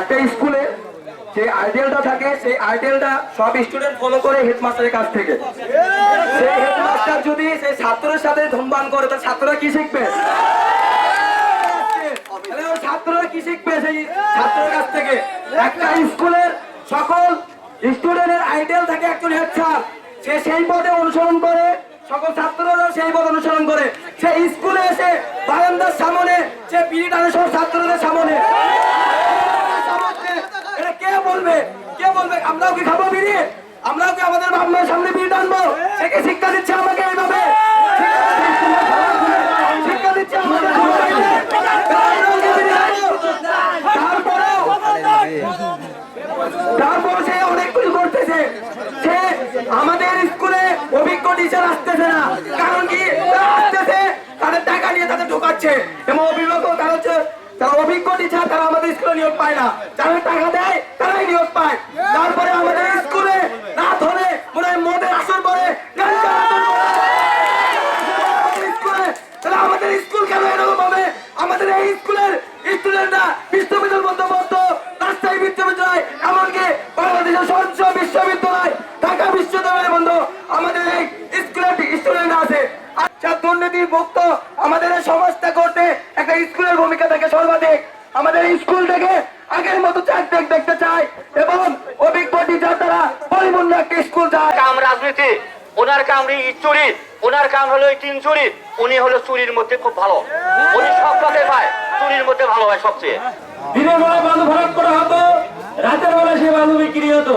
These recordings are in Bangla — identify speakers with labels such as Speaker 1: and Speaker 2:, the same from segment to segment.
Speaker 1: একটা স্কুলে যে আইডিয়ালটা থাকে, সেই আইডিয়ালটা সব স্টুডেন্ট ফলো করে হেডমাস্টারের কাছ থেকে। সেই হেডমাস্টার যদি সেই ছাত্রের সাথে ধূমপান করে, তাহলে ছাত্ররা কি শিখবে? ছাত্ররা কি শিখবে সেই ছাত্রের কাছ থেকে? একটা স্কুলের সকল স্টুডেন্টের আইডিয়াল থাকে একজন হেড স্যার সে সেই পদে অনুসরণ করে, সকল ছাত্ররা সেই পদ অনুসরণ করে। সে স্কুলে এসে বারান্দার সামনে সে বিড়ি টানে সব ছাত্রদের সামনে এটা কে বলবে? কে বলবে? আমরাও কি খাব বিড়ি? আমরাও কি আমাদের বাপ সামনে বিড়ি টানবো? সে কি শিক্ষা দিচ্ছে আমাকে এইভাবে? আমাদের স্কুলে অভিজ্ঞ টিচার আসতেছে না। কারণ কি? তারা আসতেছে, তাদের টাকা নিয়ে তাদের এবং অভিভাবক তারা হচ্ছে, তারা অভিজ্ঞ টিচার তারা আমাদের স্কুলে নিয়োগ পায় না। যারা টাকা দেয় তারাই নিয়োগ পায় তারপরে আমাদের স্কুলে রাত হলে মনে হয় মদের আসর পরে গান চালানো আমাদের স্কুলে তাহলে আমাদের স্কুল কেন এরকম হবে আমাদের এই স্কুলের স্টুডেন্টরা বিশ্ববিদ্যালয় মধ্যে পড়তো রাজশাহী বিশ্ববিদ্যালয় এমনকি বাংলাদেশের সর্বোচ্চ বিশ্ববিদ্যালয় ঢাকা বিশ্ববিদ্যালয়ের বন্ধু আমাদের এই স্কুলের স্টুডেন্ট আছে আচ্ছা দুর্নীতি মুক্ত আমাদের এই সমাজটা করতে একটা স্কুলের ভূমিকা থাকে সর্বাধিক আমাদের এই স্কুল থেকে আগের মতো চাক দেখ দেখতে চাই এবং অভিজ্ঞ টিচার দ্বারা পরিপূর্ণ একটা স্কুল চায়
Speaker 2: কাম রাজনীতি ওনার কাম ইট চুরি ওনার কাম হলো তিন চুরি, উনি হলো চুরির মধ্যে খুব ভালো। উনি সব কাজে পায়, চুরির মধ্যে ভালো হয় সবচেয়ে।
Speaker 3: দিনের বেলা বালু ভরাট করা হতো, রাতের বেলা সে বালু বিক্রি হতো।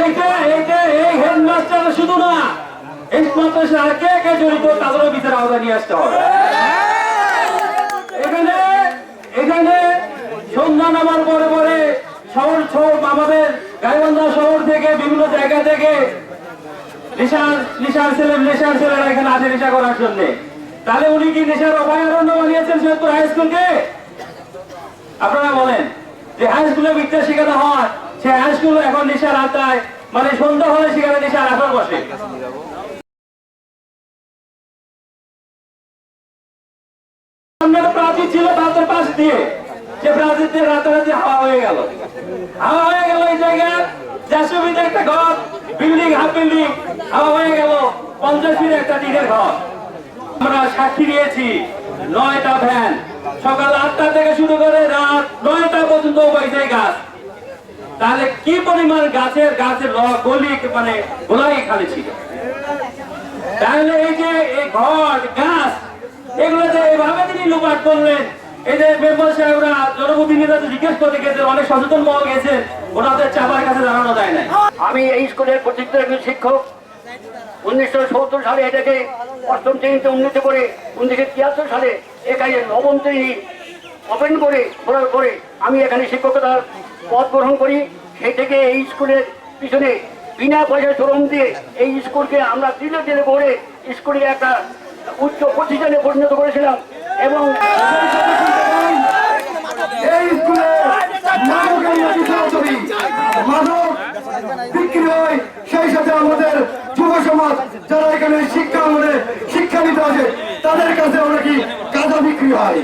Speaker 3: এইটা এইটা, এই হেডমাস্টার শুধু না কে কে জড়িত তাদেরও বিচার আওতায় নিয়ে আসতে হবে। এখানে এখানে সন্ধ্যা নামার পরে পরে শহর শহর, আমাদের গাইবান্ধা শহর থেকে বিভিন্ন জায়গা থেকে নেশার নেশার ছেলে যে মানে প্রাচীর ছিল ভারতের পাশ দিয়ে সে প্রাচীর রাতারাতি হাওয়া হয়ে গেল। হাওয়া হয়ে গেল এই জায়গায় একটা ঘর বিল্ডিং হাফ বিল্ডিং হাওয়া হয়ে গেল পঞ্চাশ ফিটের একটা টিনের ঘর। আমরা সাক্ষী দিয়েছি, নয়টা ভ্যান। সকাল আটটা থেকে শুরু করে রাত নয়টা পর্যন্ত পাইছে গাছ। তাহলে কি পরিমাণ গাছের গাছের গলি মানে গোলাই খালি ছিল? তাহলে এই যে এই ঘর, গাছ, এগুলো যে এভাবে তিনি লুপাট করলেন, এই যে মেম্বার সাহেবরা জনপ্রতিনিধিরা জিজ্ঞেস করতে গেছেন, অনেক সচেতন পাওয়া গেছেন ওনাদের চাপার কাছে জানানো যায় না
Speaker 2: আমি এই স্কুলের প্রতিষ্ঠা শিক্ষক। উনিশশো সত্তর সালে এটাকে অষ্টম শ্রেণীতে উন্নীত করে উনিশশো তিয়াত্তর সালে এখানে নবম শ্রেণি ওপেন করে করার পরে আমি এখানে শিক্ষকতার পদ গ্রহণ করি। সেই থেকে এই স্কুলের পিছনে বিনা পয়সা শ্রম দিয়ে এই স্কুলকে আমরা ধীরে ধীরে করে স্কুলে একটা উচ্চ প্রতিষ্ঠানে পরিণত করেছিলাম এবং
Speaker 1: সেই সাথে আমাদের সমাজ যারা এখানে শিক্ষা আমাদের শিক্ষা নিতে আসে, তাদের কাছে নাকি গাঁজা বিক্রি হয়?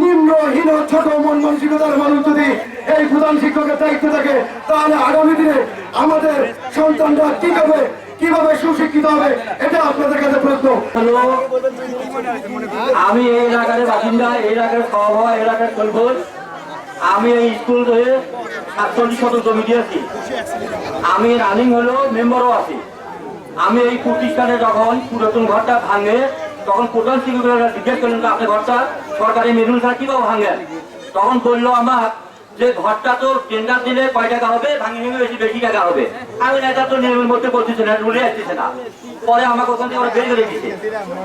Speaker 1: নিম্নহীন ছোট মন মানসিকতার মানুষ যদি এই প্রধান শিক্ষকের থাকে, তাহলে আগামী দিনে আমাদের সন্তানরা কি হবে কীভাবে সুশিক্ষিত হবে, এটা আপনাদের কাছে প্রশ্ন।
Speaker 3: আমি এই এলাকার বাসিন্দা, এই এলাকার সভা এলাকার সৈবল আমি এই স্কুল হয়ে সাতচল্লিশ শত জমি দিয়েছি আমি রানিং হলেও মেম্বারও আছি। আমি এই প্রতিষ্ঠানে যখন পুরাতন ঘরটা ভাঙে, তখন প্রধান শিক্ষকরা জিজ্ঞেস করলেন আপনি ঘরটা সরকারি মেনুল স্যার কীভাবে ভাঙেন তখন বলল, আমার যে ঘরটা তো টেন্ডার দিলে কয় টাকা হবে? ভাঙি ভেঙে বেশি বেশি টাকা হবে। আমি এটা তো নিয়মের মধ্যে বলতেছে না, রুলে আসতেছে না। পরে আমাকে ওখান থেকে বের করে দিচ্ছে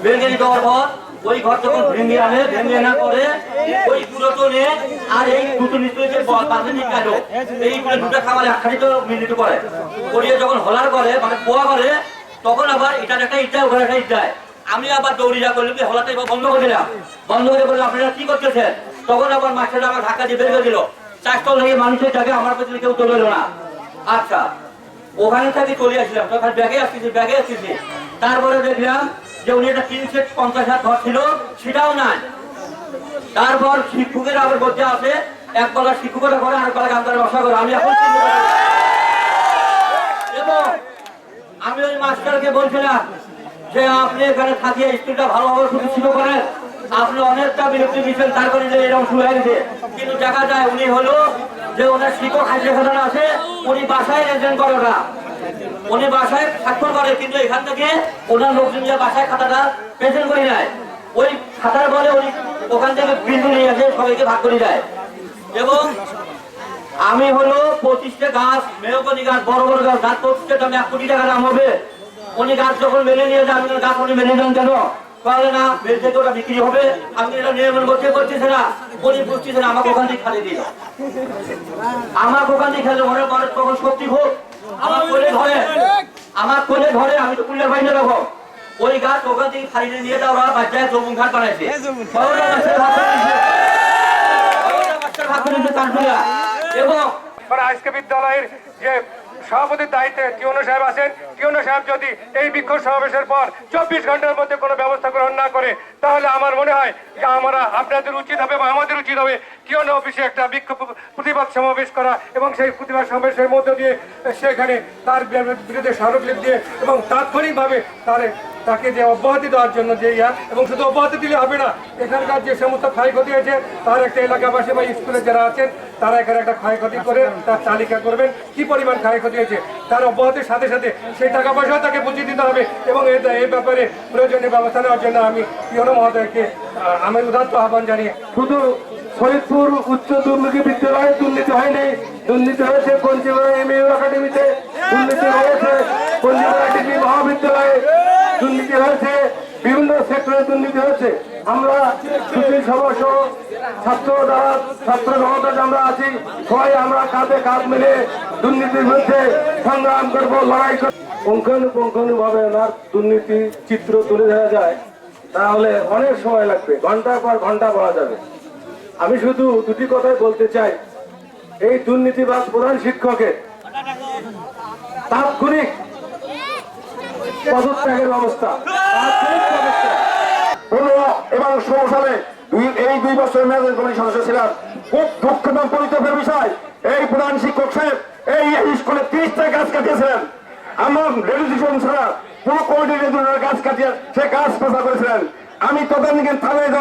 Speaker 3: বের করে দেওয়ার পর ওই ঘর যখন ভেঙে আনে, ভেঙে আনার পরে ওই পুরাতনে আর এই দুটো নিচে পাশে নিকালো এইগুলো দুটো খাবার একখানি তো মিলিত করে করিয়ে যখন হলার করে মানে পোয়া করে, তখন আবার এটার একটা ইটা ওখানে একটা ইটায় আমি আবার দৌড়িয়া করলাম যে হলাতে বন্ধ করে দিলাম। বন্ধ করে বললাম, আপনারা কি করতেছেন? তখন আবার মাস্টারটা আমার ঢাকা দিয়ে বের করে দিল। চারটল থেকে মানুষের জায়গায় আমার পেছনে কেউ এলো না। আচ্ছা ওখানে থেকে চলে আসলাম, তখন ব্যাগে আসতেছি ব্যাগে আসতেছি তারপরে দেখলাম যে উনি একটা তিন সেট পঞ্চাশ হাত ঘর ছিল, সেটাও নাই। তারপর শিক্ষকের আবার বলতে আছে, এক বেলা শিক্ষকতা করে আর বেলা গান্ধারে বসা করে। আমি এখন এবং আমি ওই মাস্টারকে বলছিলাম যে, আপনি এখানে থাকিয়ে স্কুলটা ভালোভাবে প্রতিষ্ঠিত করেন আপনি অনেকটা বিরক্তি দিচ্ছেন তারপরে যে এরকম শুরু হয়ে গেছে। কিন্তু দেখা যায় উনি হলো যে ওনার শিক্ষক হাজির খাতাটা আছে, উনি বাসায় রেজেন্ট করে ওটা। উনি বাসায় স্বাক্ষর করে, কিন্তু এখান থেকে ওনার লোকজন যে বাসায় খাতাটা প্রেজেন্ট করে নেয়, ওই খাতার বলে উনি ওখান থেকে বিন্দু নিয়ে আসে, সবাইকে ভাগ করে দেয়। এবং আমি হলো পঁচিশটা গাছ, মেহগনি গাছ, বড় বড় গাছ গাছ পঁচিশটা দাম এক কোটি টাকা দাম হবে। উনি গাছ যখন মেনে নিয়ে যান গাছ উনি মেনে যান কেন? তাহলে না বেল ওটা বিক্রি হবে। আমি এটা নিয়মন করতে করতেছে না উনি বুঝতেছে না আমাকে ওখান থেকে খালি দিল আমাকে ওখান থেকে খেলে মনে করে তখন সত্যি হোক। আমার কোলে ধরে আমার কোলে ধরে আমি তো কুলের বাইরে রাখো ওই গাছ ওখান থেকে খালি নিয়ে যাওয়া বাচ্চায় জমুন ঘাট বানাইছে। কানপুরা। এবং
Speaker 4: আজকে বিদ্যালয়ের যে সভাপতির দায়িত্বে টিউনো সাহেব আছেন টিউনো সাহেব যদি এই বিক্ষোভ সমাবেশের পর চব্বিশ ঘণ্টার মধ্যে কোনো ব্যবস্থা গ্রহণ না করে, তাহলে আমার মনে হয় যে আমরা আপনাদের উচিত হবে বা আমাদের উচিত হবে টিউনো অফিসে একটা বিক্ষোভ প্রতিবাদ সমাবেশ করা এবং সেই প্রতিবাদ সমাবেশের মধ্য দিয়ে সেখানে তার বিরুদ্ধে স্মারকলিপ দিয়ে এবং তাৎক্ষণিকভাবে তার তাকে যে অব্যাহতি দেওয়ার জন্য যে ইয়া, এবং শুধু অব্যাহতি দিলে হবে না, এখানকার যে সমস্ত ক্ষয়ক্ষতি হয়েছে, তার একটা এলাকাবাসী বা স্কুলে যারা আছেন, তারা এখানে একটা ক্ষয়ক্ষতি করে তার তালিকা করবেন, কি পরিমাণ ক্ষয়ক্ষতি হয়েছে, তার অব্যাহতির সাথে সাথে সেই টাকা পয়সাও তাকে বুঝিয়ে দিতে হবে, এবং এই ব্যাপারে প্রয়োজনীয় ব্যবস্থা নেওয়ার জন্য আমি পিয়ন মহোদয়কে আমি উদাত্ত আহ্বান জানিয়ে,
Speaker 5: শুধু ফরিদপুর উচ্চ দুর্নীতি বিদ্যালয়ে দুর্নীতি হয়নি, দুর্নীতি হয়েছে পঞ্চগড় এম একাডেমিতে, দুর্নীতি হয়েছে পঞ্চগড় মহাবিদ্যালয়ে দুর্নীতি হয়েছে বিভিন্ন সেক্টরে দুর্নীতি হয়েছে আমরা সুশীল সমাজ ছাত্র দ্বারা, ছাত্র জনতা আমরা আছি, সবাই আমরা কাঁধে কাঁধ মিলে দুর্নীতির বিরুদ্ধে সংগ্রাম করব, লড়াই করব। পুঙ্খানুপুঙ্খানুভাবে ওনার দুর্নীতি চিত্র তুলে ধরা যায়, তাহলে অনেক সময় লাগবে, ঘণ্টার পর ঘণ্টা বলা যাবে। আমি শুধু দুটি কথাই বলতে চাই, এই দুর্নীতিবাদ প্রধান শিক্ষকের তাৎক্ষণিক পদত্যাগের ব্যবস্থা তাৎক্ষণিক পদত্যাগ।
Speaker 6: এবং ষোলো সালে এই দুই কমিটির সদস্য খুব দুঃখ বিষয়, এই প্রধান শিক্ষক সাহেব এই স্কুলে তিরিশটা গাছ কাটিয়েছিলেন। আমার ছাড়া পুরো গাছ কাটিয়ে সে গাছ পেশা করেছিলেন। আমি তদানীকের থানায়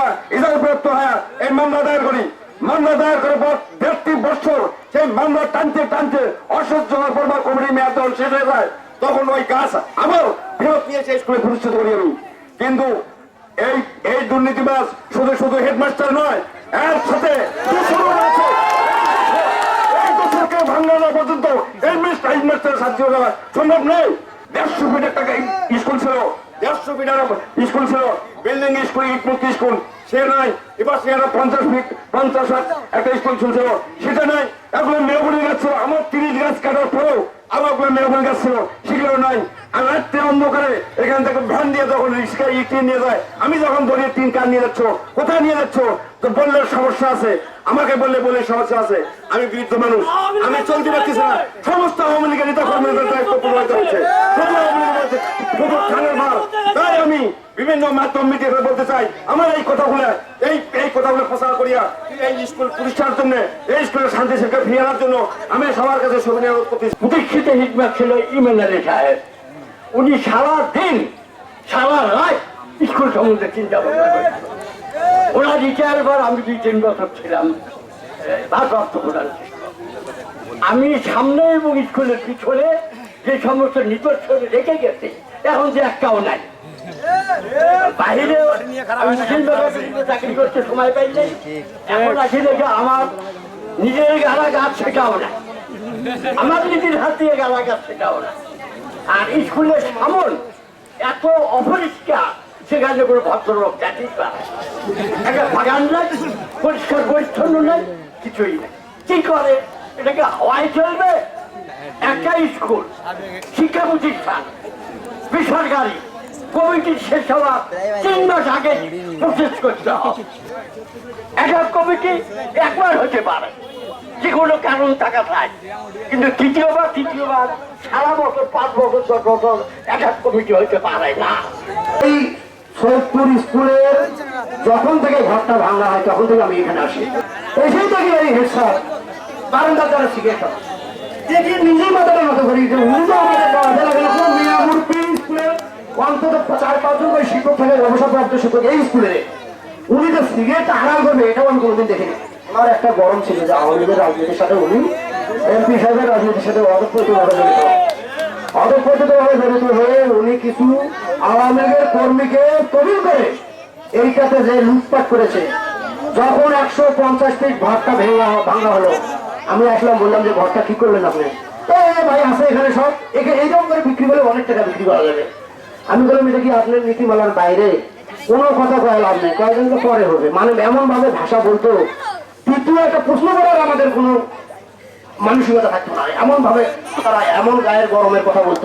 Speaker 6: এই মামলা দায়ের করি। মামলা দায়ের করার পর দেড়টি বছর সেই মামলা টানতে টানতে অসহ্য হওয়ার পর কমিটির মেয়াদ যখন শেষ হয়ে যায়, তখন ওই গাছ আবার ফেরত নিয়ে সেই স্কুলে প্রতিষ্ঠিত করি আমি। কিন্তু এই এই দুর্নীতিবাজ শুধু শুধু হেডমাস্টার নয়, এর সাথে নয়। ছিল। বিল্ডিং স্কুল স্কুল, সে এবার পঞ্চাশ একটা স্কুল সেটা আমার তিরিশ গাছ কাটার পরেও আমার মেয়গুলি গাছ ছিল। সেগুলো নাই। আর রাত্রে অন্ধকারে এখান থেকে ভ্যান দিয়ে যখন রিক্সা নিয়ে যায়, আমি যখন বলি, তিন কার নিয়ে যাচ্ছ, কোথায় নিয়ে যাচ্ছ? তো বললে, সমস্যা আছে। আমাকে বললে, বলে সমস্যা আছে। আমি বৃদ্ধ মানুষ, আমি চলতে না। সমস্ত আওয়ামী লীগের নেতা কর্মীদের দায়িত্ব প্রভাবিত ভার তাই আমি বিভিন্ন মাধ্যম মিডিয়াতে বলতে চাই, আমার এই কথাগুলো, এই এই কথাগুলো প্রচার করিয়া এই স্কুল প্রতিষ্ঠার জন্য, এই স্কুলের শান্তি শিক্ষা ফিরিয়ে আনার জন্য আমি সবার কাছে সবিনয় করতেছি
Speaker 2: প্রতিষ্ঠিত হিকমত ছিল ইমেন আলী সাহেব। উনি সারা দিন, সারা রাত স্কুল সম্বন্ধে চিন্তা ভাবনা করতেন ওনার রিটায়ার পর আমি দুই তিন বছর ছিলাম, ভারপ্রাপ্ত প্রধান আমি সামনে এবং স্কুলের পিছনে যে সমস্ত নিদর্শন রেখে গেছে, এখন যে একটাও নাই। বাইরে চাকরি করতে সময় পাই নাই। এখন আসি দেখে আমার নিজের গালা গাছ শেখাও না আমার নিজের হাত দিয়ে গালা গাছ শেখাও না আর স্কুলের সামন এত অপরিষ্কার। সেখানে কোনো ভদ্রলোক জাতি একটা বাগান নাই পরিষ্কার পরিচ্ছন্ন নাই, কিছুই নাই। কি করে? এটাকে হাওয়ায় চলবে? একটা স্কুল, শিক্ষা প্রতিষ্ঠান, বেসরকারি কমিটির শেষ হওয়ার তিন মাস আগে প্রসেস করতে হবে। একটা কমিটি একবার হতে পারে। যে কোনো কারণ টাকা চায় কিন্তু তৃতীয়বার তৃতীয়বার সারা বছর, পাঁচ বছর, দশ বছর এক এক কমিটি হইতে পারে না।
Speaker 5: এই সৈয়দপুর স্কুলের
Speaker 7: যখন থেকে ঘরটা ভাঙা হয়, তখন থেকে আমি এখানে আসি। এসেই থেকে এই স্যার বারান্দার দ্বারা খাওয়া। দেখি নিজেই মাথাটা মতো করি, যে অন্তত চার পাঁচজন করে শিক্ষক থাকে অবসরপ্রাপ্ত শিক্ষক এই স্কুলে। উনি তো সিগারেট আড়াল করবে এটাও আমি কোনোদিন দেখিনি। আমার একটা গরম ছিল যে আওয়ামী লীগের রাজনীতির সাথে উনি এমপি সাহেবের রাজনীতির সাথে অদপ্রতিভাবে জড়িত। অদপ্রতিভাবে জড়িত হয়ে উনি কিছু আওয়ামী লীগের কর্মীকে তবিল করে এইটাতে যে লুটপাট করেছে যখন একশো পঞ্চাশ ফিট ঘরটা ভেঙা ভাঙা হলো আমি আসলাম বললাম যে ঘরটা ঠিক করলেন আপনি। "এ, এ, ভাই আছে এখানে সব একে এইরকম করে বিক্রি করলে অনেক টাকা বিক্রি করা যাবে। আমি বললাম এটা কি আপনার নীতিমালার বাইরে? কোনো কথা কয় লাভ নেই কয়েকজন তো পরে হবে। মানে এমন ভাবে ভাষা বলতো তৃতীয় একটা প্রশ্ন করার আমাদের কোনো মানসিকতা থাকতো না। এমন ভাবে তারা এমন গায়ের গরমের কথা বলতো।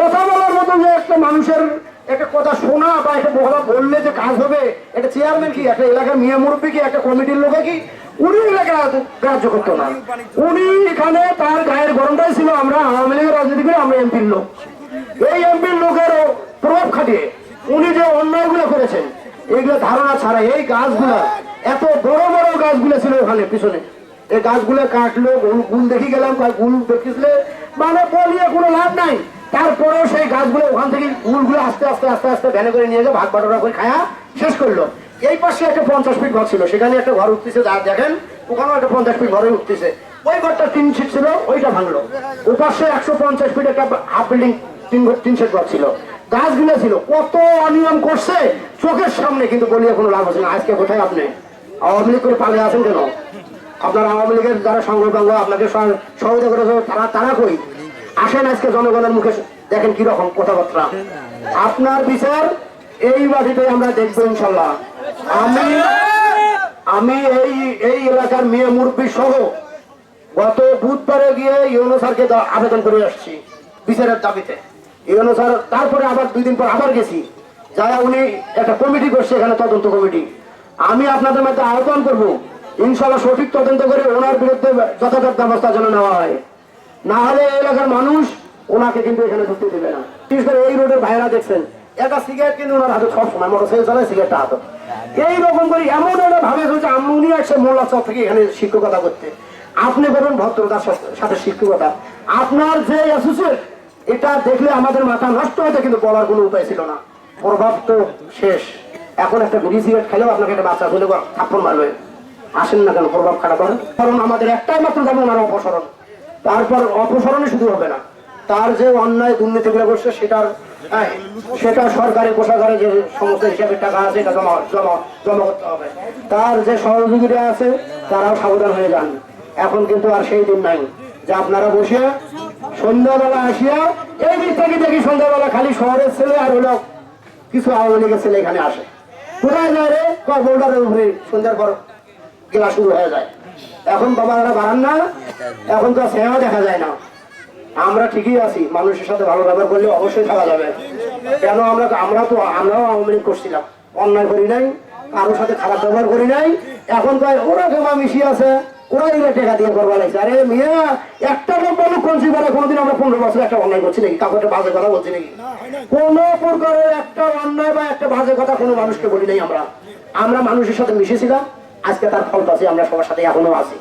Speaker 7: কথা বলার মতো যে একটা মানুষের একটা কথা শোনা বা একটা কথা বললে যে কাজ হবে, একটা চেয়ারম্যান কি, একটা এলাকার মিয়া মুরব্বী কি, একটা কমিটির লোক কি, উনি এলাকা গ্রাহ্য করতো না। উনি এখানে তার গায়ের গরমটাই ছিল আমরা আওয়ামী লীগের রাজনীতি করে আমরা এমপির লোক। এই এমপির লোকেরও প্রভাব খাটিয়ে উনি যে অন্যায়গুলো করেছেন এইগুলো ধারণা ছাড়া এই গাছগুলা এত বড় বড় গাছগুলো ছিল ওখানে, পিছনে। এই গাছগুলো কাটলো, গুল- দেখি গেলাম গুল দেখিসলে? মানে বলিয়ে কোনো লাভ নাই। তারপরেও সেই গাছগুলো ওখান থেকে গুলগুলো আস্তে আস্তে আস্তে আস্তে ভ্যানে করে নিয়ে গিয়ে ভাগ বাটোরা করে খায়া শেষ করল। এই পাশে একটা পঞ্চাশ ফিট ঘর ছিল, সেখানে একটা ঘর উঠতেছে যা দেখেন, ওখানেও একটা পঞ্চাশ ফিট ঘরে উঠতেছে। ওই ঘরটা তিন সিট ছিল, ওইটা ভাঙলো। ও পাশে একশো পঞ্চাশ ফিট একটা হাফ বিল্ডিং, তিন তিন সেট ঘর ছিল। গাছগুলো ছিল, কত অনিয়ম করছে, চোখের সামনে কিন্তু বলিয়ে কোনো লাভ হচ্ছে না। আজকে কোথায় আপনি? আওয়ামী লীগ করে পালিয়ে আছেন কেন? আপনার আওয়ামী লীগের যারা সংগঠন আপনাকে সহযোগিতা করেছে তারা তারা কই? আসেন আজকে জনগণের মুখে দেখেন কি রকম কথাবার্তা। আপনার বিচার এই মাটিতে আমরা দেখব ইনশাল্লাহ। আমি আমি এই এই এলাকার মেয়ে মুরব্বী সহ গত বুধবারে গিয়ে ইউনো স্যারকে আবেদন করে আসছি বিচারের দাবিতে। ইউনো স্যার, তারপরে আবার দুই দিন পর আবার গেছি। যারা উনি একটা কমিটি করছে, এখানে তদন্ত কমিটি। আমি আপনাদের মধ্যে আহ্বান করব ইনশাল্লাহ সঠিক তদন্ত করে ওনার বিরুদ্ধে যথাযথ ব্যবস্থা যেন নেওয়া হয়। না হলে এলাকার মানুষ ওনাকে কিন্তু এখানে ঢুকতে দেবে না। বিশেষ করে এই রোডের ভাইরা দেখছেন একটা সিগারেট কিন্তু ওনার হাতে সব সময় মোটর সাইকেল চালায় সিগারেটটা হাতে। এই রকম করে এমন একটা ভাবে হচ্ছে উনি আসছে মোল্লা চক থেকে এখানে শিক্ষকতা করতে। আপনি করুন ভদ্রতার সাথে শিক্ষকতা। আপনার যে অ্যাসোসিয়েট এটা দেখলে আমাদের মাথা নষ্ট হতে কিন্তু বলার কোনো উপায় ছিল না। প্রভাব তো শেষ। এখন একটা বিড়ি সিগারেট আপনাকে একটা বাচ্চা হলে থাপ্পড় মারবে। আসেন না কেন প্রভাব খারাপ করেন কারণ আমাদের একটাই মাত্র যাবে ওনার অপসরণ। তারপর অপসরণে শুধু হবে না। তার যে অন্যায় দুর্নীতিগুলো করছে সেটার হ্যাঁ, সেটা সরকারি কোষাগারে যে সমস্ত হিসাবের টাকা আছে এটা জমা জমা জমা করতে হবে। তার যে সহযোগীরা আছে তারাও সাবধান হয়ে যান। এখন কিন্তু আর সেই দিন নাই যে আপনারা বসে সন্ধ্যাবেলা আসিয়া এই দিক থেকে দেখি সন্ধ্যাবেলা খালি শহরের ছেলে আর হলো কিছু আওয়ামী লীগের ছেলে এখানে আসে। কোথায় যায় রে? কয় উপরে সন্ধ্যার পর গেলা শুরু হয়ে যায়। এখন বাবারা বাড়ান না, এখন তো সেবা দেখা যায় না। আমরা ঠিকই আছি, মানুষের সাথে ভালো ব্যবহার করলে অবশ্যই থাকা যাবে। কেন আমরা আমরা তো, আমরাও আওয়ামী লীগ করছিলাম। অন্যায় করি নাই, কারোর সাথে খারাপ ব্যবহার করি নাই। এখন তো ওরা কেমন মিশিয়ে আছে। ওরা এগুলো দিয়ে করবা লাগছে। আরে মিয়া একটা লোক বলো কোনছি কোনোদিন আমরা পনেরো বছর একটা অন্যায় করছি নাকি? কাউকে একটা বাজে কথা বলছি নাকি? কোন প্রকারের একটা অন্যায় বা একটা বাজে কথা কোনো মানুষকে বলি নাই আমরা। আমরা মানুষের সাথে মিশেছিলাম আজকে তার ফল পাচ্ছি আমরা সবার সাথে এখনও আছি।